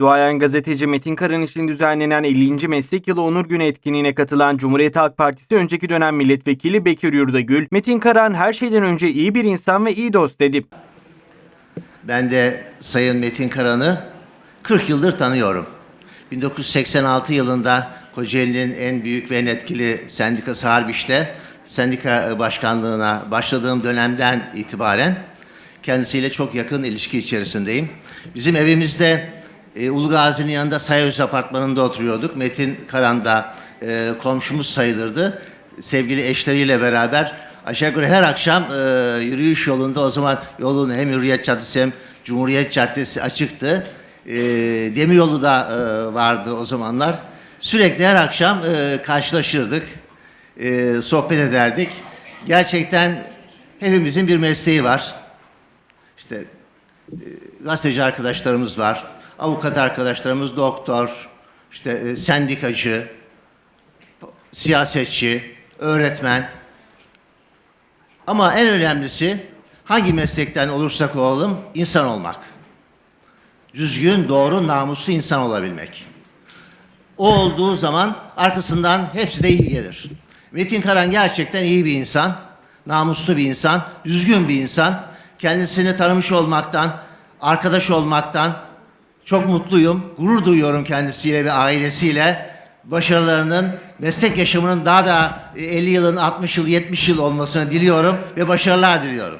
Duayen gazeteci Metin Karan için düzenlenen 50. Meslek Yılı Onur Günü etkinliğine katılan Cumhuriyet Halk Partisi önceki dönem milletvekili Bekir Yurdagül, Metin Karan her şeyden önce iyi bir insan ve iyi dost dedi. Ben de Sayın Metin Karan'ı 40 yıldır tanıyorum. 1986 yılında Kocaeli'nin en büyük ve en etkili sendikası Harbiş'te sendika başkanlığına başladığım dönemden itibaren kendisiyle çok yakın ilişki içerisindeyim. Bizim evimizde e, Ulu Gazi'nin yanında Sayöz apartmanında oturuyorduk. Metin Karan da e, komşumuz sayılırdı. Sevgili eşleriyle beraber aşağı yukarı her akşam e, yürüyüş yolunda o zaman yolun hem Hürriyet Caddesi hem Cumhuriyet Caddesi açıktı. E, demiryolu da e, vardı o zamanlar. Sürekli her akşam e, karşılaşırdık, e, sohbet ederdik. Gerçekten hepimizin bir mesleği var. İşte e, gazeteci arkadaşlarımız var, avukat arkadaşlarımız, doktor, işte e, sendikacı, siyasetçi, öğretmen. Ama en önemlisi hangi meslekten olursak olalım insan olmak. Düzgün, doğru, namuslu insan olabilmek. O olduğu zaman arkasından hepsi de iyi gelir. Metin Karan gerçekten iyi bir insan, namuslu bir insan, düzgün bir insan. Kendisini tanımış olmaktan, arkadaş olmaktan çok mutluyum. Gurur duyuyorum kendisiyle ve ailesiyle. Başarılarının, meslek yaşamının daha da 50 yılın, 60 yıl, 70 yıl olmasını diliyorum ve başarılar diliyorum.